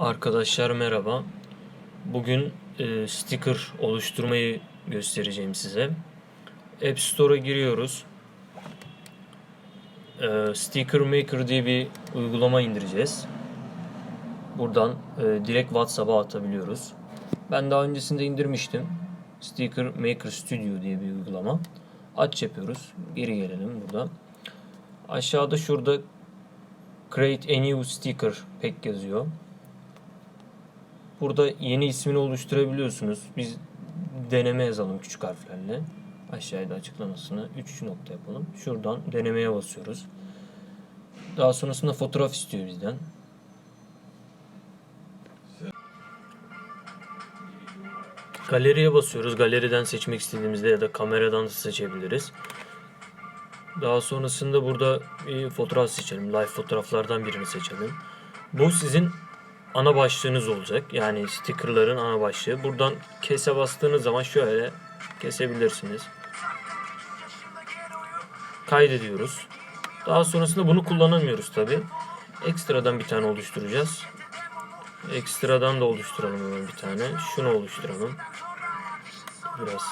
Arkadaşlar merhaba. Bugün e, sticker oluşturmayı göstereceğim size. App Store'a giriyoruz. E, Sticker Maker diye bir uygulama indireceğiz. Buradan e, direkt WhatsApp'a atabiliyoruz. Ben daha öncesinde indirmiştim. Sticker Maker Studio diye bir uygulama. Aç yapıyoruz. Geri gelelim burada. Aşağıda şurada Create a new sticker pack yazıyor. Burada yeni ismini oluşturabiliyorsunuz. Biz deneme yazalım küçük harflerle. Aşağıda açıklamasını 3 nokta yapalım. Şuradan denemeye basıyoruz. Daha sonrasında fotoğraf istiyor bizden. Galeriye basıyoruz. Galeriden seçmek istediğimizde ya da kameradan da seçebiliriz. Daha sonrasında burada bir fotoğraf seçelim. Live fotoğraflardan birini seçelim. Bu sizin ana başlığınız olacak. Yani stickerların ana başlığı. Buradan kese bastığınız zaman şöyle kesebilirsiniz. Kaydediyoruz. Daha sonrasında bunu kullanamıyoruz tabi. Ekstradan bir tane oluşturacağız. Ekstradan da oluşturalım hemen bir tane. Şunu oluşturalım. Biraz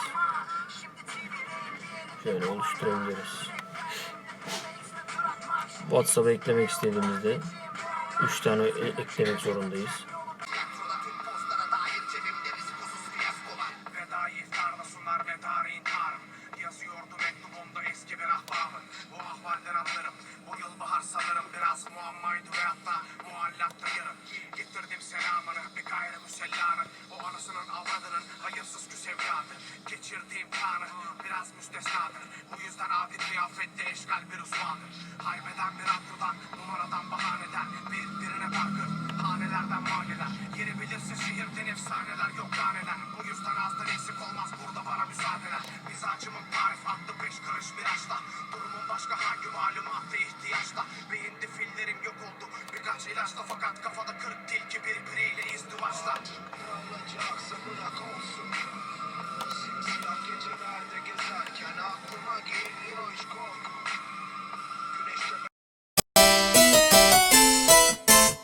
şöyle oluşturabiliriz. WhatsApp'a eklemek istediğimizde 3 tane e- eklemek zorundayız. Bu bahar yüzden adi kıyafette eşgal bir uzmandır Haybeden bir aklıdan numaradan bakır hanelerden maneler Yeri bilirse şehirden efsaneler. Yok laneler. Bu yüzden azdan eksik olmaz. Burada bana müsaadeler Mizacımın tarif adlı beş karış bir açta Durumun başka hangi malumatı ihtiyaçta? Beyinde fillerim yok oldu. Birkaç ilaçla fakat kırık